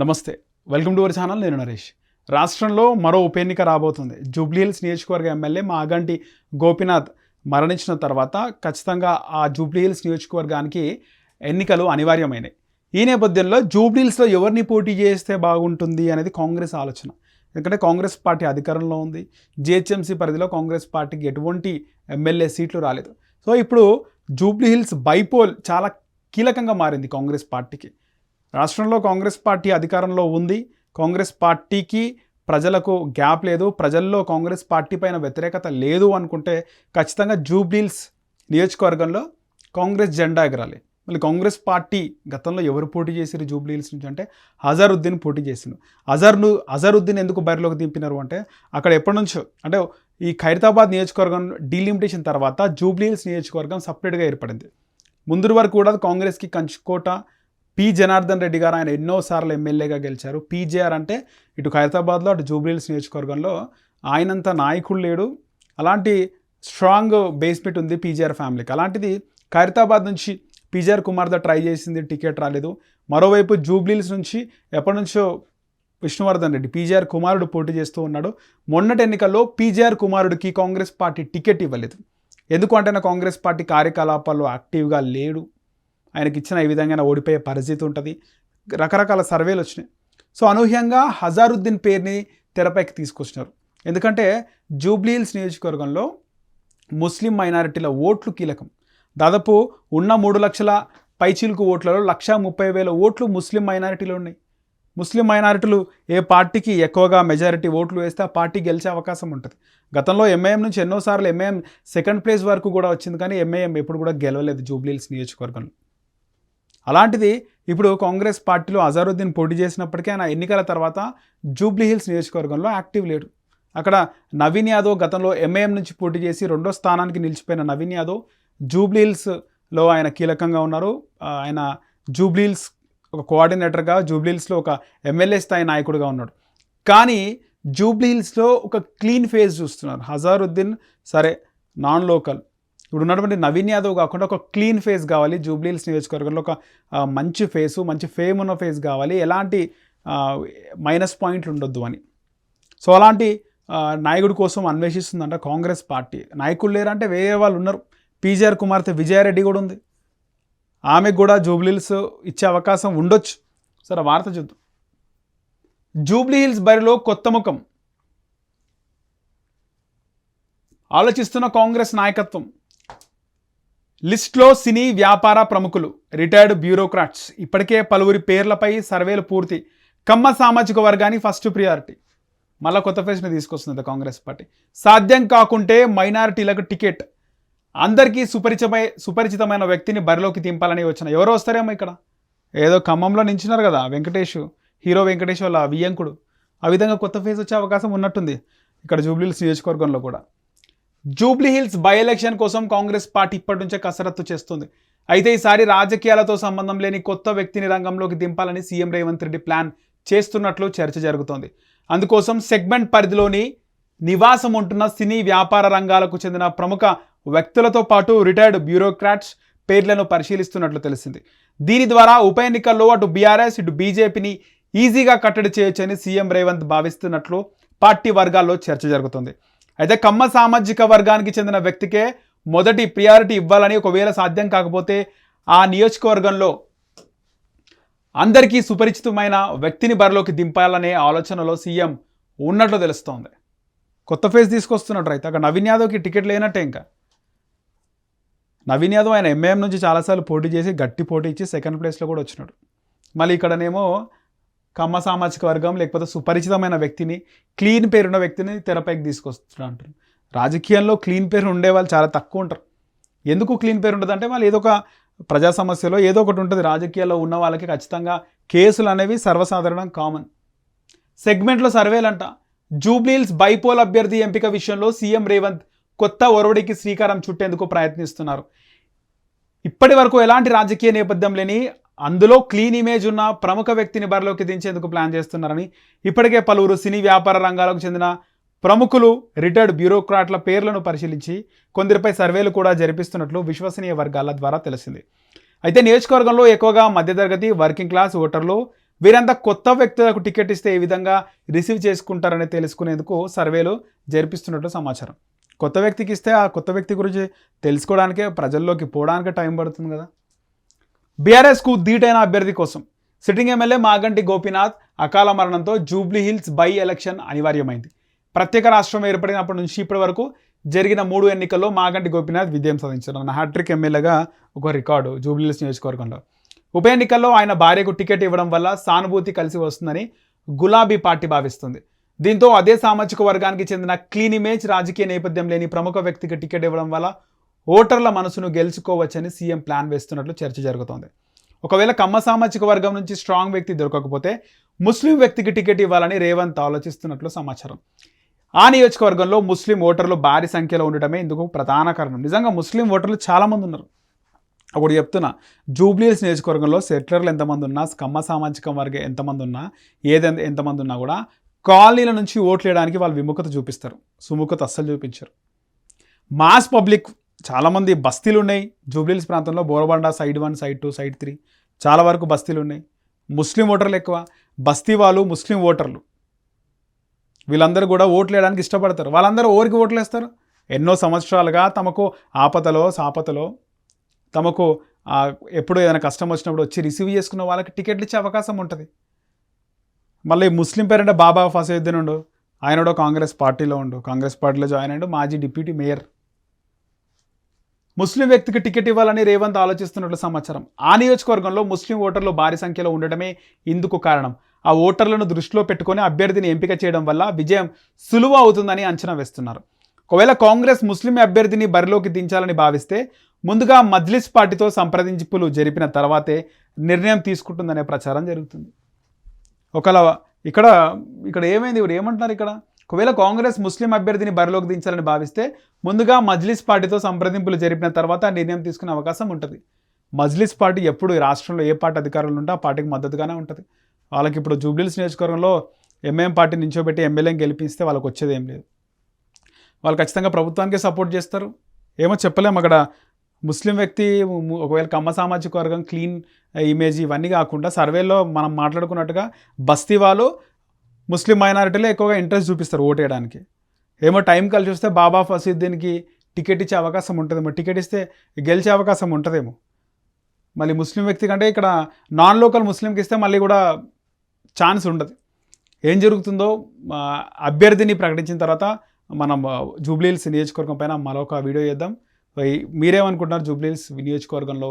నమస్తే. Welcome to our channel నేను నరేష్. రాష్ట్రంలో మరో ఉప ఎన్నిక రాబోతుంది. జూబ్లీహిల్స్ నియోజకవర్గ ఎమ్మెల్యే మాగంటి గోపినాథ్ మరణించిన తర్వాత ఖచ్చితంగా ఆ జూబ్లీహిల్స్ నియోజకవర్గానికి ఎన్నికలు అనివార్యమైనాయి. ఈ నేపథ్యంలో జూబ్లీహిల్స్లో ఎవరిని పోటీ చేస్తే బాగుంటుంది అనేది కాంగ్రెస్ ఆలోచన. ఎందుకంటే కాంగ్రెస్ పార్టీ అధికారంలో ఉంది. జిహెచ్ఎంసీ పరిధిలో కాంగ్రెస్ పార్టీకి ఎటువంటి ఎమ్మెల్యే సీట్లు రాలేదు. సో ఇప్పుడు జూబ్లీహిల్స్ బైపోల్ చాలా కీలకంగా మారింది కాంగ్రెస్ పార్టీకి. రాష్ట్రంలో కాంగ్రెస్ పార్టీ అధికారంలో ఉంది. కాంగ్రెస్ పార్టీకి ప్రజలకు గ్యాప్ లేదు. ప్రజల్లో కాంగ్రెస్ పార్టీ పైన వ్యతిరేకత లేదు అనుకుంటే ఖచ్చితంగా జూబ్లీల్స్ నియోజకవర్గంలో కాంగ్రెస్ జెండా ఎగరాలి. మళ్ళీ కాంగ్రెస్ పార్టీ గతంలో ఎవరు పోటీ చేసిరు జూబ్లీహిల్స్ నుంచి అంటే అజరుద్దీన్ పోటీ చేసిండు. అజర్ను అజరుద్దీన్ ఎందుకు బరిలోకి దింపినారు అంటే అక్కడ ఎప్పటి నుంచో అంటే ఈ ఖైరతాబాద్ నియోజకవర్గం డీలిమిటేషన్ తర్వాత జూబ్లీహిల్స్ నియోజకవర్గం సపరేట్గా ఏర్పడింది. ముందు వరకు కూడా కాంగ్రెస్కి కంచుకోట పి జనార్దన్ రెడ్డి గారు ఆయన ఎన్నోసార్లు ఎమ్మెల్యేగా గెలిచారు. పీజేఆర్ అంటే ఇటు ఖైరతాబాద్లో అటు జూబ్లీహిల్స్ నియోజకవర్గంలో ఆయనంత నాయకుడు లేడు. అలాంటి స్ట్రాంగ్ బేస్మెంట్ ఉంది పీజేఆర్ ఫ్యామిలీకి. అలాంటిది ఖైరతాబాద్ నుంచి పీజేఆర్ కుమార్తో ట్రై చేసింది టికెట్ రాలేదు. మరోవైపు జూబ్లీల్స్ నుంచి ఎప్పటి నుంచో విష్ణువర్ధన్ రెడ్డి పీజేఆర్ కుమారుడు పోటీ చేస్తూ ఉన్నాడు. మొన్నటి ఎన్నికల్లో పీజేఆర్ కుమారుడికి కాంగ్రెస్ పార్టీ టికెట్ ఇవ్వలేదు. ఎందుకు అంటే నా కాంగ్రెస్ పార్టీ కార్యకలాపాల్లో యాక్టివ్గా లేడు. ఆయనకి ఇచ్చిన ఈ విధంగా ఓడిపోయే పరిస్థితి ఉంటుంది. రకరకాల సర్వేలు వచ్చినాయి. సో అనూహ్యంగా హజారుద్దీన్ పేరుని తెరపైకి తీసుకొచ్చినారు. ఎందుకంటే జూబ్లీహిల్స్ నియోజకవర్గంలో ముస్లిం మైనారిటీల ఓట్లు కీలకం. దాదాపు ఉన్న మూడు లక్షల పైచీలకు ఓట్లలో లక్ష ముప్పై వేల ఓట్లు ముస్లిం మైనారిటీలు ఉన్నాయి. ముస్లిం మైనారిటీలు ఏ పార్టీకి ఎక్కువగా మెజారిటీ ఓట్లు వేస్తే ఆ పార్టీ గెలిచే అవకాశం ఉంటుంది. గతంలో ఎంఐఎం నుంచి ఎన్నోసార్లు ఎంఐఎం సెకండ్ ప్లేస్ వరకు కూడా వచ్చింది కానీ ఎంఐఎం ఎప్పుడు కూడా గెలవలేదు జూబ్లీహిల్స్ నియోజకవర్గంలో. అలాంటిది ఇప్పుడు కాంగ్రెస్ పార్టీలో అజారుద్దీన్ పోటీ చేసినప్పటికీ ఆయన ఎన్నికల తర్వాత జూబ్లీహిల్స్ నియోజకవర్గంలో యాక్టివ్ లేడు. అక్కడ నవీన్ యాదవ్ గతంలో ఎంఏఎం నుంచి పోటీ చేసి రెండో స్థానానికి నిలిచిపోయిన నవీన్ యాదవ్ జూబ్లీహిల్స్లో ఆయన కీలకంగా ఉన్నారు. ఆయన జూబ్లీహిల్స్ ఒక కోఆర్డినేటర్గా జూబ్లీహిల్స్లో ఒక ఎమ్మెల్యే స్థాయి నాయకుడిగా ఉన్నాడు. కానీ జూబ్లీహిల్స్లో ఒక క్లీన్ ఫేస్ చూస్తున్నారు. హజారుద్దీన్ సరే నాన్ లోకల్. ఇప్పుడు ఉన్నటువంటి నవీన్ యాదవ్ కాకుండా ఒక క్లీన్ ఫేస్ కావాలి. జూబ్లీహిల్స్ నియోజకవర్గంలో ఒక మంచి ఫేసు మంచి ఫేమ్ ఉన్న ఫేస్ కావాలి. ఎలాంటి మైనస్ పాయింట్లు ఉండొద్దు అని. సో అలాంటి నాయకుడి కోసం అన్వేషిస్తుందంట కాంగ్రెస్ పార్టీ. నాయకులు లేరంటే వేరే వాళ్ళు ఉన్నారు. పీజీఆర్ కుమార్తె విజయారెడ్డి కూడా ఉంది. ఆమెకు కూడా జూబ్లీహిల్స్ ఇచ్చే అవకాశం ఉండొచ్చు. సరే వార్త చూద్దాం. జూబ్లీహిల్స్ బరిలో కొత్త ముఖం. ఆలోచిస్తున్న కాంగ్రెస్ నాయకత్వం. లిస్ట్లో సినీ వ్యాపార ప్రముఖులు రిటైర్డ్ బ్యూరోక్రాట్స్. ఇప్పటికే పలువురి పేర్లపై సర్వేలు పూర్తి. కమ్మ సామాజిక వర్గానికి ఫస్ట్ ప్రియారిటీ మళ్ళీ కొత్త ఫేస్ని తీసుకొస్తుంది కాంగ్రెస్ పార్టీ. సాధ్యం కాకుంటే మైనారిటీలకు టికెట్. అందరికీ సుపరిచమై సుపరిచితమైన వ్యక్తిని బరిలోకి దింపాలని వచ్చిన ఎవరో వస్తారేమో ఇక్కడ? ఏదో ఖమ్మంలో నించున్నారు కదా వెంకటేష్ హీరో వెంకటేష్ వాళ్ళ వియ్యంకుడు ఆ విధంగా కొత్త ఫేస్ వచ్చే అవకాశం ఉన్నట్టుంది. ఇక్కడ జూబ్లీహిల్స్ నియోజకవర్గంలో కూడా. జూబ్లీహిల్స్ బై ఎలక్షన్ కోసం కాంగ్రెస్ పార్టీ ఇప్పటి నుంచే కసరత్తు చేస్తుంది. అయితే ఈసారి రాజకీయాలతో సంబంధం లేని కొత్త వ్యక్తిని రంగంలోకి దింపాలని సీఎం రేవంత్ రెడ్డి ప్లాన్ చేస్తున్నట్లు చర్చ జరుగుతోంది. అందుకోసం సెగ్మెంట్ పరిధిలోని నివాసం ఉంటున్న సినీ వ్యాపార రంగాలకు చెందిన ప్రముఖ వ్యక్తులతో పాటు రిటైర్డ్ బ్యూరోక్రాట్స్ పేర్లను పరిశీలిస్తున్నట్లు తెలిసింది. దీని ద్వారా ఉప ఎన్నికల్లో అటు బీఆర్ఎస్ ఇటు బీజేపీని ఈజీగా కట్టడి చేయొచ్చని సీఎం రేవంత్ భావిస్తున్నట్లు పార్టీ వర్గాల్లో చర్చ జరుగుతుంది. అయితే కమ్మ సామాజిక వర్గానికి చెందిన వ్యక్తికే మొదటి ప్రియారిటీ ఇవ్వాలని ఒకవేళ సాధ్యం కాకపోతే ఆ నియోజకవర్గంలో అందరికీ సుపరిచితమైన వ్యక్తిని బరిలోకి దింపాలనే ఆలోచనలో సీఎం ఉన్నట్లు తెలుస్తోంది. కొత్త ఫేజ్ తీసుకొస్తున్నట్టు రైతు. అక్కడ నవీన్ యాదవ్కి టికెట్ లేనట్టే ఇంకా. నవీన్ యాదవ్ ఆయన ఎంఏఎం నుంచి చాలాసార్లు పోటీ చేసి గట్టి పోటీ ఇచ్చి సెకండ్ ప్లేస్లో కూడా వచ్చినాడు. మళ్ళీ ఇక్కడనేమో కమ్మ సామాజిక వర్గం లేకపోతే సుపరిచితమైన వ్యక్తిని క్లీన్ పేరున్న వ్యక్తిని తెరపైకి తీసుకొస్తున్నా అంటారు. రాజకీయాల్లో క్లీన్ పేరు ఉండే వాళ్ళు చాలా తక్కువ ఉంటారు. ఎందుకు క్లీన్ పేరు ఉంటుంది అంటే వాళ్ళు ఏదో ఒక ప్రజా సమస్యలో ఏదో ఒకటి ఉంటుంది. రాజకీయాల్లో ఉన్న వాళ్ళకి ఖచ్చితంగా కేసులు అనేవి సర్వసాధారణం కామన్. సెగ్మెంట్లో సర్వేలంట. జూబ్లీల్స్ బైపోల్ అభ్యర్థి ఎంపిక విషయంలో సీఎం రేవంత్ కొత్త ఒరవడికి శ్రీకారం చుట్టేందుకు ప్రయత్నిస్తున్నారు. ఇప్పటి వరకు ఎలాంటి రాజకీయ నేపథ్యం లేని అందులో క్లీన్ ఇమేజ్ ఉన్న ప్రముఖ వ్యక్తిని బరిలోకి దించేందుకు ప్లాన్ చేస్తున్నారని ఇప్పటికే పలువురు సినీ వ్యాపార రంగాలకు చెందిన ప్రముఖులు రిటైర్డ్ బ్యూరోక్రాట్ల పేర్లను పరిశీలించి కొందరిపై సర్వేలు కూడా జరిపిస్తున్నట్లు విశ్వసనీయ వర్గాల ద్వారా తెలిసింది. అయితే నియోజకవర్గంలో ఎక్కువగా మధ్యతరగతి వర్కింగ్ క్లాస్ ఓటర్లు వీరంతా కొత్త వ్యక్తులకు టికెట్ ఇస్తే ఏ విధంగా రిసీవ్ చేసుకుంటారని తెలుసుకునేందుకు సర్వేలు జరిపిస్తున్నట్లు సమాచారం. కొత్త వ్యక్తికి ఇస్తే ఆ కొత్త వ్యక్తి గురించి తెలుసుకోవడానికే ప్రజల్లోకి పోవడానికే టైం పడుతుంది కదా. బీఆర్ఎస్కు ధీటైన అభ్యర్థి కోసం సిట్టింగ్ ఎమ్మెల్యే మాగంటి గోపీనాథ్ అకాల మరణంతో జూబ్లీ హిల్స్ బై ఎలక్షన్ అనివార్యమైంది. ప్రత్యేక రాష్ట్రం ఏర్పడినప్పటి నుంచి ఇప్పటి వరకు జరిగిన మూడు ఎన్నికల్లో మాగంటి గోపీనాథ్ విజయం సాధించారు. ఆయన హ్యాట్రిక్ ఎమ్మెల్యేగా ఒక రికార్డు జూబ్లీ హిల్స్ నియోజకవర్గంలో. ఉప ఎన్నికల్లో ఆయన భార్యకు టికెట్ ఇవ్వడం వల్ల సానుభూతి కలిసి వస్తుందని గులాబీ పార్టీ భావిస్తుంది. దీంతో అదే సామాజిక వర్గానికి చెందిన క్లీన్ ఇమేజ్ రాజకీయ నేపథ్యం లేని ప్రముఖ వ్యక్తికి టికెట్ ఇవ్వడం వల్ల ఓటర్ల మనసును గెలుచుకోవచ్చని సీఎం ప్లాన్ వేస్తున్నట్లు చర్చ జరుగుతోంది. ఒకవేళ కమ్మ సామాజిక వర్గం నుంచి స్ట్రాంగ్ వ్యక్తి దొరకకపోతే ముస్లిం వ్యక్తికి టికెట్ ఇవ్వాలని రేవంత్ ఆలోచిస్తున్నట్లు సమాచారం. ఆ నియోజకవర్గంలో ముస్లిం ఓటర్లు భారీ సంఖ్యలో ఉండటమే ఇందుకు ప్రధాన కారణం. నిజంగా ముస్లిం ఓటర్లు చాలామంది ఉన్నారు. ఒకటి చెప్తున్నా జూబ్లీహిల్స్ నియోజకవర్గంలో సెటిలర్లు ఎంతమంది ఉన్నా కమ్మ సామాజిక వర్గం ఎంతమంది ఉన్నా ఏది ఎంతమంది ఉన్నా కూడా కాలనీల నుంచి ఓట్లు వేయడానికి వాళ్ళు విముఖత చూపిస్తారు. సుముఖత అస్సలు చూపించరు. మాస్ పబ్లిక్ చాలామంది బస్తీలు ఉన్నాయి జూబ్లీల్స్ ప్రాంతంలో Borabanda side one side two side three. చాలా వరకు బస్తీలు ఉన్నాయి ముస్లిం ఓటర్లు ఎక్కువ. బస్తీ వాళ్ళు ముస్లిం ఓటర్లు. వీళ్ళందరూ కూడా ఓట్లు వేయడానికి ఇష్టపడతారు. వాళ్ళందరూ ఓరికి ఓట్లు వేస్తారు? ఎన్నో సంవత్సరాలుగా తమకు ఆపదలో సాపతలో తమకు ఎప్పుడు ఏదైనా కష్టం వచ్చినప్పుడు వచ్చి రిసీవ్ చేసుకున్న వాళ్ళకి టికెట్లు ఇచ్చే అవకాశం ఉంటుంది. మళ్ళీ ముస్లిం పేరంటే బాబా ఫసీద్దీన్ ఉండు. ఆయన కూడా కాంగ్రెస్ పార్టీలో ఉండు. కాంగ్రెస్ పార్టీలో జాయిన్ అయ్యాడు మాజీ డిప్యూటీ మేయర్. ముస్లిం వ్యక్తికి టికెట్ ఇవ్వాలని రేవంత్ ఆలోచిస్తున్నట్లు సమాచారం. ఆ నియోజకవర్గంలో ముస్లిం ఓటర్లు భారీ సంఖ్యలో ఉండడమే ఇందుకు కారణం. ఆ ఓటర్లను దృష్టిలో పెట్టుకొని అభ్యర్థిని ఎంపిక చేయడం వల్ల విజయం సులువు అవుతుందని అంచనా వేస్తున్నారు. ఒకవేళ కాంగ్రెస్ ముస్లిం అభ్యర్థిని బరిలోకి దించాలని భావిస్తే ముందుగా మజ్లిస్ పార్టీతో సంప్రదింపులు జరిపిన తర్వాతే నిర్ణయం తీసుకుంటుందనే ప్రచారం జరుగుతుంది. ఒకవేళ ఇక్కడ ఇక్కడ ఏమైంది? ఇప్పుడు ఏమంటున్నారు ఇక్కడ? ఒకవేళ కాంగ్రెస్ ముస్లిం అభ్యర్థిని బరిలోకి దించాలని భావిస్తే ముందుగా మజ్లిస్ పార్టీతో సంప్రదింపులు జరిపిన తర్వాత ఆ నిర్ణయం తీసుకునే అవకాశం ఉంటుంది. మజ్లిస్ పార్టీ ఎప్పుడు ఈ రాష్ట్రంలో ఏ పార్టీ అధికారంలో ఉంటే ఆ పార్టీకి మద్దతుగానే ఉంటుంది. వాళ్ళకి ఇప్పుడు జూబ్లీస్ నియోజకవర్గంలో ఎంఏఎం పార్టీ నించోబెట్టి ఎమ్మెల్యేని గెలిపిస్తే వాళ్ళకి వచ్చేది ఏం లేదు. వాళ్ళు ఖచ్చితంగా ప్రభుత్వానికే సపోర్ట్ చేస్తారు. ఏమో చెప్పలేము అక్కడ ముస్లిం వ్యక్తి ఒకవేళ కమ్మ సామాజిక వర్గం క్లీన్ ఇమేజ్ ఇవన్నీ కాకుండా సర్వేలో మనం మాట్లాడుకున్నట్టుగా బస్తీ వాళ్ళు ముస్లిం మైనారిటీలో ఎక్కువగా ఇంట్రెస్ట్ చూపిస్తారు ఓటేయడానికి. ఏమో టైం కలిసి వస్తే బాబా ఫసీద్దీన్కి టికెట్ ఇచ్చే అవకాశం ఉంటుందేమో. టికెట్ ఇస్తే గెలిచే అవకాశం ఉంటుందేమో. మళ్ళీ ముస్లిం వ్యక్తి కంటే ఇక్కడ నాన్ లోకల్ ముస్లింకి ఇస్తే మళ్ళీ కూడా ఛాన్స్ ఉండదు. ఏం జరుగుతుందో అభ్యర్థిని ప్రకటించిన తర్వాత మనం జూబ్లీహిల్స్ నియోజకవర్గం పైన మరొక వీడియో చేద్దాం. మీరేమనుకుంటున్నారు జూబ్లీహిల్స్ నియోజకవర్గంలో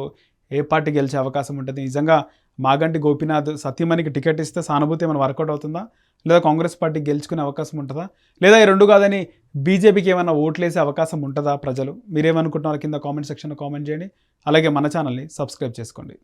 ఏ పార్టీ గెలిచే అవకాశం ఉంటుంది? నిజంగా మాగంటి గోపీనాథ్ సత్యమణికి టికెట్ ఇస్తే సానుభూతి ఏమైనా వర్కౌట్ అవుతుందా? లేదా కాంగ్రెస్ పార్టీ గెలుచుకునే అవకాశం ఉంటుందా? లేదా ఈ రెండు కాదని బీజేపీకి ఏమైనా ఓట్లేసే అవకాశం ఉంటుందా ప్రజలు? మీరేమనుకుంటున్నారో కింద కామెంట్ సెక్షన్లో కామెంట్ చేయండి. అలాగే మన ఛానల్ని సబ్స్క్రైబ్ చేసుకోండి.